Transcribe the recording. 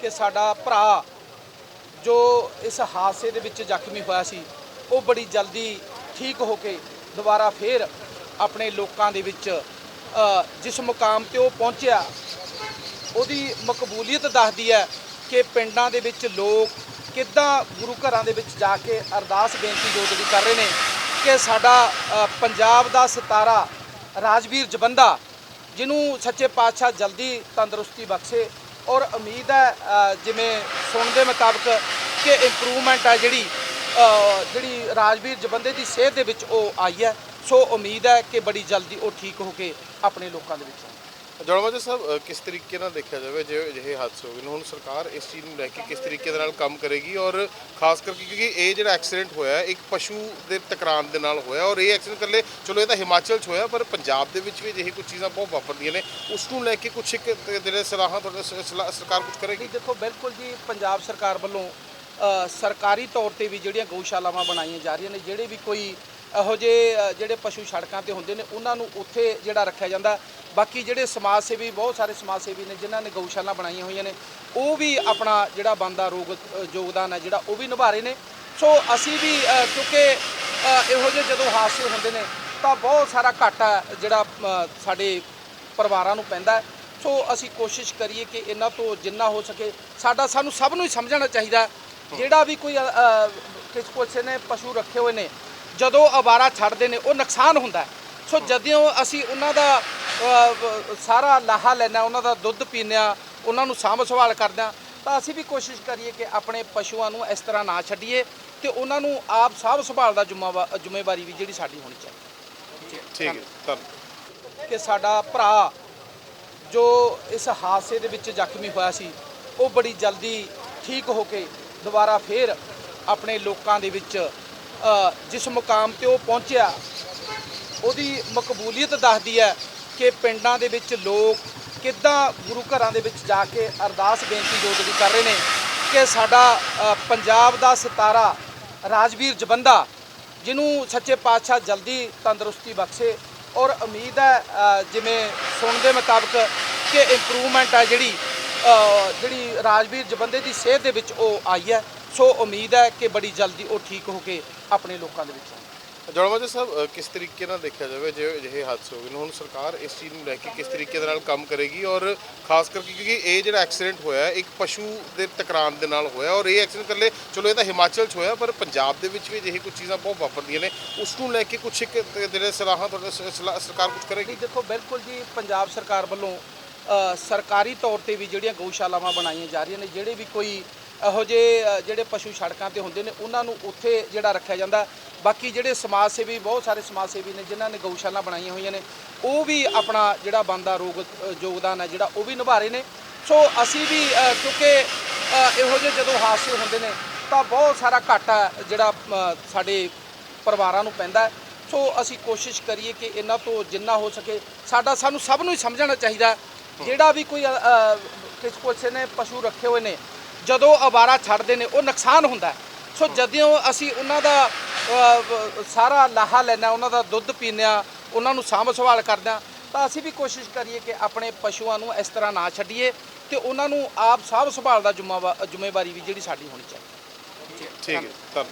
ਕਿ ਸਾਡਾ ਭਰਾ ਜੋ ਇਸ ਹਾਦਸੇ ਦੇ ਵਿੱਚ ਜ਼ਖਮੀ ਹੋਇਆ ਸੀ, ਉਹ ਬੜੀ ਜਲਦੀ ਠੀਕ ਹੋ ਕੇ ਦੁਬਾਰਾ ਫੇਰ ਆਪਣੇ ਲੋਕਾਂ ਦੇ ਵਿੱਚ ਜਿਸ ਮੁਕਾਮ ਤੇ ਉਹ ਪਹੁੰਚਿਆ, ਉਹਦੀ ਮਕਬੂਲੀਅਤ ਦੱਸਦੀ ਹੈ ਕਿ ਪਿੰਡਾਂ ਦੇ ਵਿੱਚ ਲੋਕ ਕਿੱਦਾਂ ਗੁਰੂ ਘਰਾਂ ਦੇ ਵਿੱਚ ਜਾ ਕੇ ਅਰਦਾਸ ਬੇਨਤੀ ਜੋਦੜੀ ਕਰ ਰਹੇ ਨੇ ਕਿ ਸਾਡਾ ਪੰਜਾਬ ਦਾ ਸਿਤਾਰਾ ਰਾਜਵੀਰ ਜਬੰਦਾ ਜਿਹਨੂੰ ਸੱਚੇ ਪਾਤਸ਼ਾਹ ਜਲਦੀ ਤੰਦਰੁਸਤੀ ਬਖਸ਼ੇ ਔਰ ਉਮੀਦ ਹੈ ਜਿਵੇਂ ਸੁਣਨ ਦੇ ਮੁਤਾਬਕ ਕਿ ਇੰਪਰੂਵਮੈਂਟ ਹੈ ਜਿਹੜੀ ਜਿਹੜੀ ਰਾਜਵੀਰ ਜਬੰਦੇ ਦੀ ਸਿਹਤ ਦੇ ਵਿੱਚ ਉਹ ਆਈ ਹੈ। ਸੋ ਉਮੀਦ ਹੈ ਕਿ ਬੜੀ ਜਲਦੀ ਉਹ ਠੀਕ ਹੋ ਕੇ ਆਪਣੇ ਲੋਕਾਂ ਦੇ ਵਿੱਚ ਜੋੜਵਾਜਾ ਸਾਹਿਬ ਕਿਸ ਤਰੀਕੇ ਨਾਲ ਦੇਖਿਆ ਜਾਵੇ ਜੇ ਅਜਿਹੇ ਹਾਦਸੇ ਹੋ ਗਏ ਨੇ? ਹੁਣ ਸਰਕਾਰ ਇਸ ਚੀਜ਼ ਨੂੰ ਲੈ ਕੇ ਕਿਸ ਤਰੀਕੇ ਦੇ ਨਾਲ ਕੰਮ ਕਰੇਗੀ ਔਰ ਖਾਸ ਕਰਕੇ ਕਿਉਂਕਿ ਇਹ ਜਿਹੜਾ ਐਕਸੀਡੈਂਟ ਹੋਇਆ ਇੱਕ ਪਸ਼ੂ ਦੇ ਟਕਰਾਉਣ ਦੇ ਨਾਲ ਹੋਇਆ ਔਰ ਇਹ ਐਕਸੀਡੈਂਟ ਇਕੱਲੇ, ਚਲੋ ਇਹ ਤਾਂ ਹਿਮਾਚਲ 'ਚ ਹੋਇਆ, ਪਰ ਪੰਜਾਬ ਦੇ ਵਿੱਚ ਵੀ ਅਜਿਹੀ ਕੁਝ ਚੀਜ਼ਾਂ ਬਹੁਤ ਵਾਪਰਦੀਆਂ ਨੇ। ਉਸ ਨੂੰ ਲੈ ਕੇ ਕੁਝ ਇੱਕ ਜਿਹੜੇ ਸਲਾਹਾਂ ਤੁਹਾਡੇ ਸਲਾਹ ਸਰਕਾਰ ਕੁਝ ਕਰੇਗੀ? ਦੇਖੋ, ਬਿਲਕੁਲ ਜੀ, ਪੰਜਾਬ ਸਰਕਾਰ ਵੱਲੋਂ ਸਰਕਾਰੀ ਤੌਰ ਤੇ ਵੀ ਜਿਹੜੀਆਂ ਗਊਸ਼ਾਲਾਵਾਂ ਬਣਾਈਆਂ ਜਾ ਰਹੀਆਂ ਨੇ, ਜਿਹੜੇ ਵੀ ਕੋਈ ਇਹੋ ਜਿਹੇ ਜਿਹੜੇ ਪਸ਼ੂ ਸੜਕਾਂ ਤੇ ਹੁੰਦੇ ਨੇ, ਉਹਨਾਂ ਨੂੰ ਉੱਥੇ ਜਿਹੜਾ ਰੱਖਿਆ ਜਾਂਦਾ। ਬਾਕੀ ਜਿਹੜੇ ਸਮਾਜ ਸੇਵੀ, ਬਹੁਤ ਸਾਰੇ ਸਮਾਜ ਸੇਵੀ ਨੇ, ਜਿਨ੍ਹਾਂ ਨੇ ਗਊਸ਼ਾਲਾ ਬਣਾਈਆਂ ਹੋਈਆਂ ਨੇ, ਉਹ ਵੀ ਆਪਣਾ ਜਿਹੜਾ ਬੰਦਾ ਰੋਗ ਯੋਗਦਾਨ ਹੈ ਜਿਹੜਾ, ਉਹ ਵੀ ਨਿਭਾ ਰਹੇ ਨੇ। ਸੋ ਅਸੀਂ ਵੀ ਕਿਉਂਕਿ ਇਹੋ ਜਿਹੇ ਜਦੋਂ ਹਾਦਸੇ ਹੁੰਦੇ ਨੇ, ਤਾਂ ਬਹੁਤ ਸਾਰਾ ਘਾਟਾ ਜਿਹੜਾ ਸਾਡੇ ਪਰਿਵਾਰਾਂ ਨੂੰ ਪੈਂਦਾ ਸੋ ਅਸੀਂ ਕੋਸ਼ਿਸ਼ ਕਰੀਏ ਕਿ ਇਹਨਾਂ ਤੋਂ ਜਿੰਨਾ ਹੋ ਸਕੇ, ਸਾਡਾ, ਸਾਨੂੰ ਸਭ ਨੂੰ ਹੀ ਸਮਝਣਾ ਚਾਹੀਦਾ ਜਿਹੜਾ ਵੀ ਕੋਈ ਕਿਸ ਕਿਸੇ ਨੇ ਪਸ਼ੂ ਰੱਖੇ ਹੋਏ ਨੇ ਜਦੋਂ ਅਵਾਰਾ ਛੱਡਦੇ ਨੇ ਉਹ ਨੁਕਸਾਨ ਹੁੰਦਾ। ਸੋ ਜਦੋਂ ਅਸੀਂ ਉਹਨਾਂ ਦਾ ਸਾਰਾ ਲਾਹਾ ਲੈਣਾ ਉਹਨਾਂ ਦਾ ਦੁੱਧ ਹਾਂ ਉਹਨਾਂ ਨੂੰ ਸਾਂਭ ਸੰਭਾਲ ਕਰਦੇ ਤਾਂ ਅਸੀਂ ਵੀ ਕੋਸ਼ਿਸ਼ ਕਰੀਏ ਕਿ ਆਪਣੇ ਪਸ਼ੂਆਂ ਨੂੰ ਇਸ ਤਰ੍ਹਾਂ ਨਾ ਛੱਡੀਏ ਤੇ ਉਹਨਾਂ ਨੂੰ ਆਪ ਸਾਂਭ ਸੰਭਾਲ ਦਾ ਜ਼ਿੰਮੇਵਾ- ਜ਼ਿੰਮੇਵਾਰੀ ਵੀ ਜਿਹੜੀ ਸਾਡੀ ਹੋਣੀ ਚਾਹੀਦੀ ਠੀਕ ਹੈ ਕਿ ਸਾਡਾ ਭਰਾ ਜੋ ਇਸ ਹਾਦਸੇ ਦੇ ਵਿੱਚ ਜ਼ਖਮੀ ਹੋਇਆ ਸੀ ਉਹ ਬੜੀ ਜਲਦੀ ਠੀਕ ਹੋ ਕੇ ਦੁਬਾਰਾ ਫੇਰ ਆਪਣੇ ਲੋਕਾਂ ਦੇ ਵਿੱਚ ਜਿਸ ਮੁਕਾਮ ਤੇ ਉਹ ਪਹੁੰਚਿਆ, ਉਹਦੀ ਮਕਬੂਲੀਅਤ ਦੱਸਦੀ ਹੈ ਕਿ ਪਿੰਡਾਂ ਦੇ ਵਿੱਚ ਲੋਕ ਕਿੱਦਾਂ ਗੁਰੂ ਘਰਾਂ ਦੇ ਵਿੱਚ ਜਾ ਕੇ ਅਰਦਾਸ ਬੇਨਤੀ ਜੋਦੜੀ ਕਰ ਰਹੇ ਨੇ ਕਿ ਸਾਡਾ ਪੰਜਾਬ ਦਾ ਸਿਤਾਰਾ ਰਾਜਵੀਰ ਜਬੰਦਾ ਜਿਹਨੂੰ ਸੱਚੇ ਪਾਤਸ਼ਾਹ ਜਲਦੀ ਤੰਦਰੁਸਤੀ ਬਖਸ਼ੇ ਔਰ ਉਮੀਦ ਹੈ ਜਿਵੇਂ ਸੁਣਦੇ ਮੁਤਾਬਕ ਕਿ ਇੰਪਰੂਵਮੈਂਟ ਹੈ ਜਿਹੜੀ ਜਿਹੜੀ ਰਾਜਵੀਰ ਜਬੰਦੇ ਦੀ ਸਿਹਤ ਦੇ ਵਿੱਚ ਉਹ ਆਈ ਹੈ। ਸੋ ਉਮੀਦ ਹੈ ਕਿ ਬੜੀ ਜਲਦੀ ਉਹ ਠੀਕ ਹੋ ਕੇ ਆਪਣੇ ਲੋਕਾਂ ਦੇ ਵਿੱਚ। ਜੋੜਵਾਜਾ ਸਾਹਿਬ ਕਿਸ ਤਰੀਕੇ ਨਾਲ ਦੇਖਿਆ ਜਾਵੇ ਜੇ ਅਜਿਹੇ ਹਾਦਸੇ ਹੋ ਗਏ ਨੇ? ਹੁਣ ਸਰਕਾਰ ਇਸ ਚੀਜ਼ ਨੂੰ ਲੈ ਕੇ ਕਿਸ ਤਰੀਕੇ ਦੇ ਨਾਲ ਕੰਮ ਕਰੇਗੀ ਔਰ ਖਾਸ ਕਰਕੇ ਕਿਉਂਕਿ ਇਹ ਜਿਹੜਾ ਐਕਸੀਡੈਂਟ ਹੋਇਆ ਇੱਕ ਪਸ਼ੂ ਦੇ ਟਕਰਾਉਣ ਦੇ ਨਾਲ ਹੋਇਆ ਔਰ ਇਹ ਐਕਸੀਡੈਂਟ ਇਕੱਲੇ ਚਲੋ ਇਹ ਤਾਂ ਹਿਮਾਚਲ 'ਚ ਹੋਇਆ ਪਰ ਪੰਜਾਬ ਦੇ ਵਿੱਚ ਵੀ ਅਜਿਹੀ ਕੁਝ ਚੀਜ਼ਾਂ ਬਹੁਤ ਵਾਪਰਦੀਆਂ ਨੇ। ਉਸ ਨੂੰ ਲੈ ਕੇ ਕੁਝ ਇੱਕ ਜਿਹੜੇ ਸਲਾਹਾਂ ਤੁਹਾਡੇ ਸਰਕਾਰ ਕੁਝ ਕਰੇਗੀ? ਦੇਖੋ ਬਿਲਕੁਲ ਜੀ ਪੰਜਾਬ ਸਰਕਾਰ ਵੱਲੋਂ ਸਰਕਾਰੀ ਤੌਰ ਤੇ ਵੀ ਜਿਹੜੀਆਂ ਗਊਸ਼ਾਲਾਵਾਂ ਬਣਾਈਆਂ ਜਾ ਰਹੀਆਂ ਨੇ, ਜਿਹੜੇ ਵੀ ਕੋਈ ਇਹੋ ਜਿਹੇ ਜਿਹੜੇ ਪਸ਼ੂ ਸੜਕਾਂ ਤੇ ਹੁੰਦੇ ਨੇ, ਉਹਨਾਂ ਨੂੰ ਉੱਥੇ ਜਿਹੜਾ ਰੱਖਿਆ ਜਾਂਦਾ। ਬਾਕੀ ਜਿਹੜੇ ਸਮਾਜ ਸੇਵੀ, ਬਹੁਤ ਸਾਰੇ ਸਮਾਜ ਸੇਵੀ ਨੇ, ਜਿਨ੍ਹਾਂ ਨੇ ਗਊਸ਼ਾਲਾ ਬਣਾਈਆਂ ਹੋਈਆਂ ਨੇ, ਉਹ ਵੀ ਆਪਣਾ ਜਿਹੜਾ ਬੰਦਾ ਰੋਗ ਯੋਗਦਾਨ ਹੈ ਜਿਹੜਾ, ਉਹ ਵੀ ਨਿਭਾ ਰਹੇ ਨੇ। ਸੋ ਅਸੀਂ ਵੀ ਕਿਉਂਕਿ ਇਹੋ ਜਿਹੇ ਜਦੋਂ ਹਾਦਸੇ ਹੁੰਦੇ ਨੇ, ਤਾਂ ਬਹੁਤ ਸਾਰਾ ਘਾਟਾ ਜਿਹੜਾ ਸਾਡੇ ਪਰਿਵਾਰਾਂ ਨੂੰ ਪੈਂਦਾ ਸੋ ਅਸੀਂ ਕੋਸ਼ਿਸ਼ ਕਰੀਏ ਕਿ ਇਹਨਾਂ ਤੋਂ ਜਿੰਨਾ ਹੋ ਸਕੇ, ਸਾਡਾ, ਸਾਨੂੰ ਸਭ ਨੂੰ ਹੀ ਸਮਝਣਾ ਚਾਹੀਦਾ ਜਿਹੜਾ ਵੀ ਕੋਈ ਕਿਸ ਕਿਸੇ ਨੇ ਪਸ਼ੂ ਰੱਖੇ ਹੋਏ ਨੇ ਜਦੋਂ ਅਵਾਰਾ ਛੱਡਦੇ ਨੇ ਉਹ ਨੁਕਸਾਨ ਹੁੰਦਾ। ਸੋ ਜਦੋਂ ਅਸੀਂ ਉਹਨਾਂ ਦਾ ਸਾਰਾ ਲਾਹਾ ਲੈਣਾ ਉਹਨਾਂ ਦਾ ਦੁੱਧ ਹਾਂ ਉਹਨਾਂ ਨੂੰ ਸਾਂਭ ਸੰਭਾਲ ਕਰਦੇ ਤਾਂ ਅਸੀਂ ਵੀ ਕੋਸ਼ਿਸ਼ ਕਰੀਏ ਕਿ ਆਪਣੇ ਪਸ਼ੂਆਂ ਨੂੰ ਇਸ ਤਰ੍ਹਾਂ ਨਾ ਛੱਡੀਏ ਤੇ ਉਹਨਾਂ ਨੂੰ ਆਪ ਸਾਂਭ ਸੰਭਾਲ ਦਾ ਜ਼ਿੰਮੇਵਾ- ਜ਼ਿੰਮੇਵਾਰੀ ਵੀ ਜਿਹੜੀ ਸਾਡੀ ਹੋਣੀ ਚਾਹੀਦੀ ਠੀਕ ਹੈ ਧੰਨਵਾਦ।